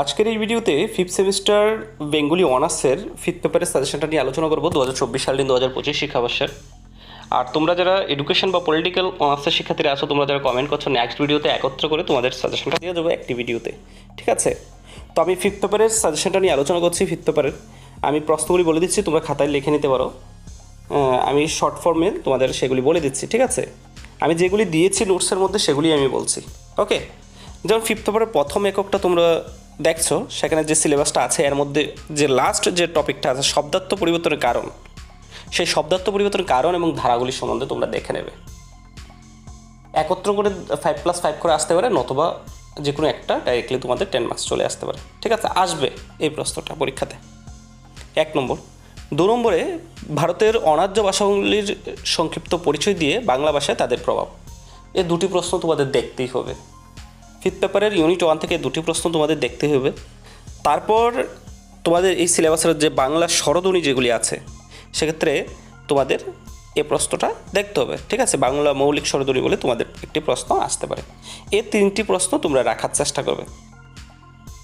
আজকের এই ভিডিওতে ফিফথ সেমিস্টার বেঙ্গলি অনার্সের ফিফথ পেপারের সাজেশনটা নিয়ে আলোচনা করব দু হাজার চব্বিশ সাল দিন দু হাজার পঁচিশ শিক্ষাবর্ষের। আর তোমরা যারা এডুকেশন বা পলিটিক্যাল অনার্সের শিক্ষার্থীরা আছো, তোমরা যারা কমেন্ট করছ নেক্সট ভিডিওতে একত্র করে তোমাদের সাজেশনটা দিয়ে দেবো একটি ভিডিওতে ঠিক আছে? তো আমি ফিফথ পেপারের সাজেশনটা নিয়ে আলোচনা করছি ফিফথ পেপারের আমি প্রশ্নগুলি বলে দিচ্ছি, তোমরা খাতায় লিখে নিতে পারো। আমি শর্ট ফর্মে তোমাদের সেগুলি বলে দিচ্ছি, ঠিক আছে? আমি যেগুলি দিয়েছি নোটসের মধ্যে সেগুলি আমি বলছি। ওকে যেমন ফিফথ পেপারের প্রথম এককটা তোমরা দেখছ, সেখানে যে সিলেবাসটা আছে, এর মধ্যে যে লাস্ট যে টপিকটা আছে, শব্দার্থ পরিবর্তনের কারণ। সেই শব্দার্থ পরিবর্তনের কারণ এবং ধারাগুলি সম্বন্ধে তোমরা দেখে নেবে। একত্র করে ফাইভ প্লাস ফাইভ করে আসতে পারে, নতুবা যে কোনো একটা ডাইরেক্টলি তোমাদের টেন মার্কস চলে আসতে পারে। ঠিক আছে? আসবে এই প্রশ্নটা পরীক্ষাতে। এক নম্বর। দু নম্বরে, ভারতের অনার্য ভাষাগুলির সংক্ষিপ্ত পরিচয় দিয়ে বাংলা ভাষায় তাদের প্রভাব। এ দুটি প্রশ্ন তোমাদের দেখতেই হবে। ফিফথ পেপারের ইউনিট ওয়ান থেকে দুটি প্রশ্ন তোমাদের দেখতে হবে। তারপর তোমাদের এই সিলেবাসের যে বাংলা স্বরধ্বনি যেগুলি আছে, সেক্ষেত্রে তোমাদের এ প্রশ্নটা দেখতে হবে। ঠিক আছে? বাংলা মৌলিক স্বরধ্বনি বলে তোমাদের একটি প্রশ্ন আসতে পারে। এই তিনটি প্রশ্ন তোমরা রাখার চেষ্টা করবে।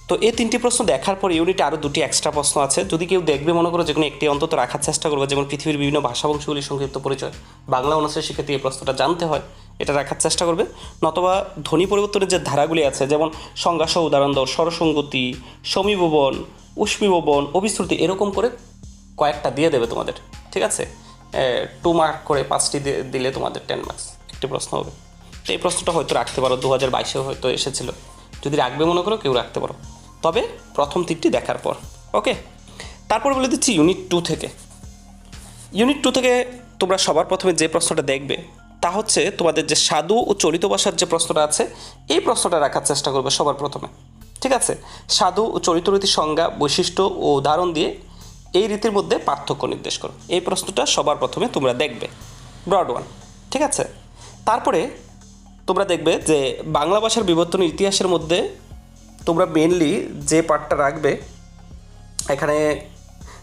তো এই তিনটি প্রশ্ন দেখার পর ইউনিটে আরও দুটি এক্সট্রা প্রশ্ন আছে। যদি কেউ দেখবে, মনে করো যে কোনো একটি অন্তত রাখার চেষ্টা করবে, যেমন পৃথিবীর বিভিন্ন ভাষাবংশগুলির সংক্ষিপ্ত পরিচয়, বাংলা অনার্সের শিক্ষার্থী এই প্রশ্নটা জানতে হয়। এটা রাখার চেষ্টা করবে। নতবা ধ্বনি পরিবর্তনের যে ধারাগুলি আছে, যেমন সংজ্ঞাসহ উদাহরণ দাও, স্বরসঙ্গতি সমীভবন উষ্মীভবন অভিশ্রুতি এরকম করে কয়েকটা দিয়ে দেবে তোমাদের, ঠিক আছে? টু মার্ক করে পাঁচটি দিলে তোমাদের টেন মার্কস একটি প্রশ্ন হবে। তো এই প্রশ্নটা হয়তো রাখতে পারো দু হাজার বাইশেও হয়তো এসেছিল। যদি রাখবে মনে করো, কেউ রাখতে পারো। তবে প্রথম তিনটি দেখার পর, ওকে? তারপর বলে দিচ্ছি ইউনিট টু থেকে। ইউনিট টু থেকে তোমরা সবার প্রথমে যে প্রশ্নটা দেখবে তা হচ্ছে তোমাদের যে সাধু ও চলিত ভাষার যে প্রশ্নটা আছে, এই প্রশ্নটা রাখার চেষ্টা করবে সবার প্রথমে। ঠিক আছে? সাধু ও চলিত রীতির সংজ্ঞা, বৈশিষ্ট্য ও উদাহরণ দিয়ে এই রীতির মধ্যে পার্থক্য নির্দেশ করো। এই প্রশ্নটা সবার প্রথমে তোমরা দেখবে। ব্রড ওয়ান ঠিক আছে? তারপরে তোমরা দেখবে যে বাংলা ভাষার বিবর্তন ইতিহাসের মধ্যে তোমরা মেনলি যে পার্টটা রাখবে, এখানে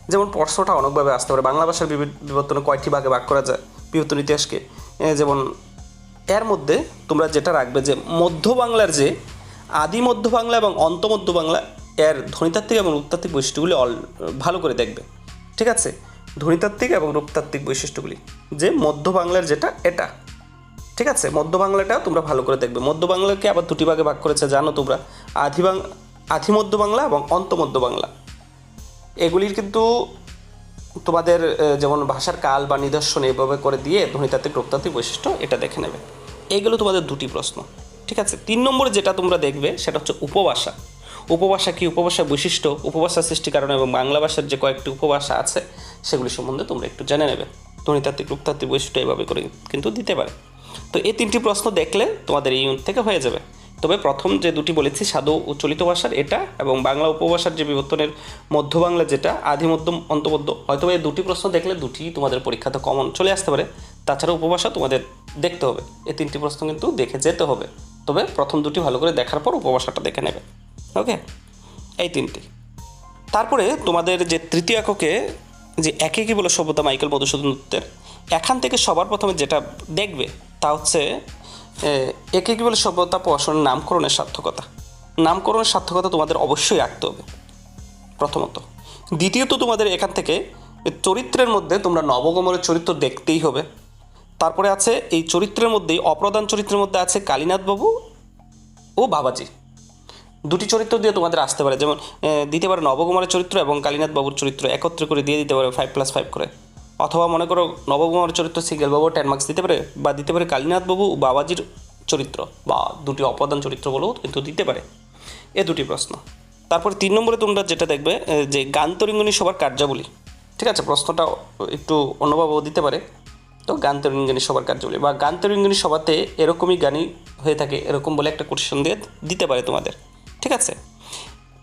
যেমন প্রশ্নটা অনেকভাবে আসতে পারে। বাংলা ভাষার বিবি- বিবর্তনে কয়টি ভাগে ভাগ করা যায় বিবর্তন ইতিহাসকে? যেমন, এর মধ্যে তোমরা যেটা রাখবে যে মধ্য বাংলার যে আদি মধ্য বাংলা এবং অন্ত মধ্য বাংলা এর ধ্বনিতাত্ত্বিক এবং রূপতাত্ত্বিক বৈশিষ্ট্যগুলি অল, ভালো করে দেখবে। ঠিক আছে? ধ্বনিতাত্ত্বিক এবং রূপতাত্ত্বিক বৈশিষ্ট্যগুলি। যে মধ্য বাংলার যেটা, এটা। ঠিক আছে? মধ্য বাংলাটা তোমরা ভালো করে দেখবে। মধ্য বাংলাকে আবার দুটি ভাগে ভাগ করেছে, জানো তোমরা? আধি বাং আধি মধ্য বাংলা এবং অন্ত মধ্য বাংলা এগুলির কিন্তু তোমাদের যেমন ভাষার কাল বা নিদর্শন এভাবে করে দিয়ে ধ্বনিতাত্ত্বিক রূপতাত্ত্বিক বৈশিষ্ট্য এটা দেখে নেবে। এইগুলো তোমাদের দুটি প্রশ্ন, ঠিক আছে? তিন নম্বরে যেটা তোমরা দেখবে সেটা হচ্ছে উপভাষা। উপভাষা কি? উপভাষার বৈশিষ্ট্য, উপভাষা সৃষ্টি কারণ এবং বাংলা ভাষার যে কয়েকটি উপভাষা আছে, সেগুলি সম্বন্ধে তোমরা একটু জেনে নেবে। ধ্বনিতাত্ত্বিক রূপতাত্ত্বিক বৈশিষ্ট্য এভাবে করে কিন্তু দিতে পারে। তো এই তিনটি প্রশ্ন দেখলে তোমাদের এই ইউনিট থেকে হয়ে যাবে। তবে প্রথম যে দুটি বলেছি, সাধু ও চলিত ভাষার এটা এবং বাংলা উপভাষার যে বিবর্তনের মধ্য বাংলা যেটা আদি মধ্যম অন্তমধ্য হয়তো এই দুটি প্রশ্ন দেখলে দুটি তোমাদের পরীক্ষাতে কমন চলে আসতে পারে। তাছাড়া উপভাষা তোমাদের দেখতে হবে, এই তিনটি প্রশ্ন কিন্তু দেখে যেতে হবে। তবে প্রথম দুটি ভালো করে দেখার পর উপভাষাটা দেখে নেবে, ওকে? এই তিনটি। তারপরে তোমাদের যে তৃতীয় এককে, যে একে কি বলে সভ্যতা মাইকেল মধুসূদন দত্তের, এখান থেকে সবার প্রথমে যেটা দেখবে তা হচ্ছে একে কি বলে সভ্যতা প্রশাসনের নামকরণের সার্থকতা? নামকরণের সার্থকতা তোমাদের অবশ্যই রাখতে হবে, প্রথমত। দ্বিতীয়ত তোমাদের এখান থেকে চরিত্রের মধ্যে তোমরা নবগমনের চরিত্র দেখতেই হবে। তারপরে আছে এই চরিত্রের মধ্যেই অপ্রধান চরিত্রের মধ্যে আছে কালীনাথবাবু ও বাবাজি। দুটি চরিত্র দিয়ে তোমাদের আসতে পারে, যেমন দিতে পারে নবকুমারের চরিত্র এবং কালীনাথ বাবুর চরিত্র একত্রে করে দিয়ে দিতে পারে ফাইভ প্লাস ফাইভ করে। অথবা মনে করো নবকুমারের চরিত্র সিঙ্গেল বাবু টেন মার্কস দিতে পারে বা দিতে পারে কালীনাথ বাবু বাবাজির চরিত্র বা দুটি অপ্রধান চরিত্র বলেও কিন্তু দিতে পারে। এ দুটি প্রশ্ন। তারপর তিন নম্বরে তোমরা যেটা দেখবে যে গান্তরিঙ্গনী সবার কার্যাবলী। ঠিক আছে, প্রশ্নটা একটু অন্যভাবেও দিতে পারে। তো গান্তরিঙ্গনী সবার কার্যাবলী বা গান্তরিঙ্গনী সভাতে এরকমই গানই হয়ে থাকে, এরকম বলে একটা কোশ্চেন দিয়ে দিতে পারে তোমাদের। ঠিক আছে?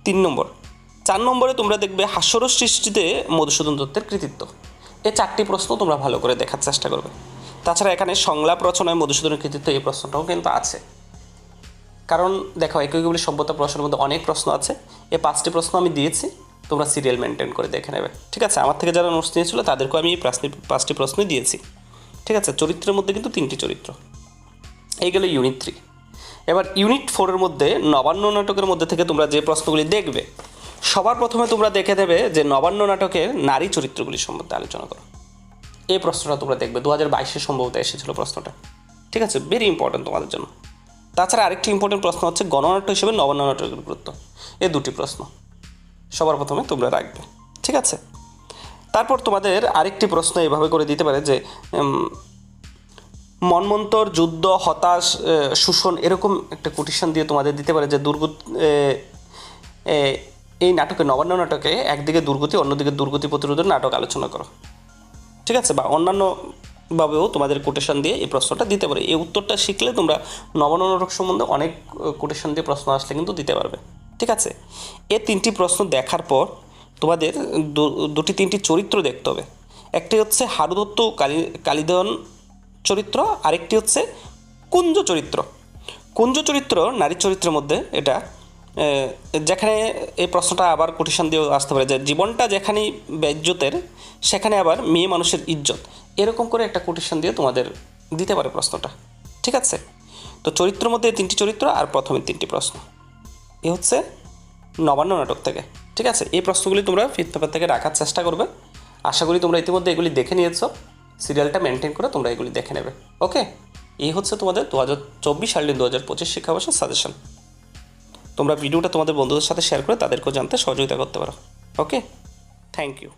তিন নম্বর। চার নম্বরে তোমরা দেখবে হাস্যরস সৃষ্টিতে মধুসূদন দত্তের কৃতিত্ব। এই চারটি প্রশ্ন তোমরা ভালো করে দেখার চেষ্টা করবে। তাছাড়া এখানে সংলাপ রচনায় মধুসূদনের কৃতিত্ব এই প্রশ্নটাও কিন্তু আছে। কারণ দেখো একইগুলি সভ্যতা প্রশ্নের মধ্যে অনেক প্রশ্ন আছে। এই পাঁচটি প্রশ্ন আমি দিয়েছি, তোমরা সিরিয়াল মেনটেন করে দেখে নেবে। ঠিক আছে? আমার থেকে যারা নোটস নিয়েছিল, তাদেরকেও আমি এই পাঁচটি প্রশ্নই দিয়েছি। ঠিক আছে? চরিত্রের মধ্যে কিন্তু তিনটি চরিত্র। এই গেল ইউনিট থ্রি এবার ইউনিট ফোরের মধ্যে নবান্ন নাটকের মধ্যে থেকে তোমরা যে প্রশ্নগুলি দেখবে সবার প্রথমে তোমরা দেখে দেবে যে নবান্ন নাটকের নারী চরিত্রগুলি সম্বন্ধে আলোচনা করো। এই প্রশ্নটা তোমরা দেখবে দু হাজার বাইশে সম্ভবত এসেছিল প্রশ্নটা। ঠিক আছে? ভেরি ইম্পর্টেন্ট তোমাদের জন্য। তাছাড়া আরেকটি ইম্পর্টেন্ট প্রশ্ন হচ্ছে গণনাট্য হিসেবে নবান্ন নাটকের গুরুত্ব। এ দুটি প্রশ্ন। সবার প্রথমে তোমরা রাখবে। ঠিক আছে? তারপর তোমাদের আরেকটি প্রশ্ন এভাবে করে দিতে পারে যে মনমন্তর যুদ্ধ হতাশ শোষণ এরকম একটা কোটিশন দিয়ে তোমাদের দিতে পারে যে এ, এই নাটকে নবান্ন নাটকে একদিকে দুর্গতি, অন্যদিকে দুর্গতি প্রতিরোধের নাটক আলোচনা করো। ঠিক আছে? বা অন্যান্য ভাবেও তোমাদের কোটেশন দিয়ে এই প্রশ্নটা দিতে পারে। এই উত্তরটা শিখলে তোমরা নবান্ন নাটক সম্বন্ধে অনেক কোটেশন দিয়ে প্রশ্ন আসলে কিন্তু দিতে পারবে। ঠিক আছে? এ তিনটি প্রশ্ন দেখার পর তোমাদের দুটি তিনটি চরিত্র দেখতে হবে। একটি হচ্ছে হারুদত্ত কালী কালিদয়ন চরিত্র, আরেকটি হচ্ছে কুঞ্জ চরিত্র। কুঞ্জ চরিত্র নারী চরিত্রের মধ্যে এটা যেখানে এই প্রশ্নটা আবার কোটেশন দিয়েও আসতে পারে যে জীবনটা যেখানেই বেজ্জতের, সেখানে আবার মেয়ে মানুষের ইজ্জত। এরকম করে একটা কোটেশন দিয়ে তোমাদের দিতে পারে প্রশ্নটা। ঠিক আছে? তো চরিত্রের মধ্যে তিনটি চরিত্র আর প্রথমে তিনটি প্রশ্ন। এ হচ্ছে নবান্ন নাটক থেকে। ঠিক আছে? এই প্রশ্নগুলি তোমরা ফিফথ পেপার থেকে রাখার চেষ্টা করবে। আশা করি তোমরা ইতিমধ্যে এগুলি দেখে নিয়েছো। সিরিয়ালটা মেনটেন করে তোমরা এগুলি দেখে নেবে। ওকে এই হচ্ছে তোমাদের দু হাজার চব্বিশ সালের দু হাজার পঁচিশ শিক্ষাবর্ষের সাজেশন তোমরা ভিডিওটা তোমাদের বন্ধুদের সাথে শেয়ার করে তাদেরকেও জানতে সহযোগিতা করতে পারো। Okay thank you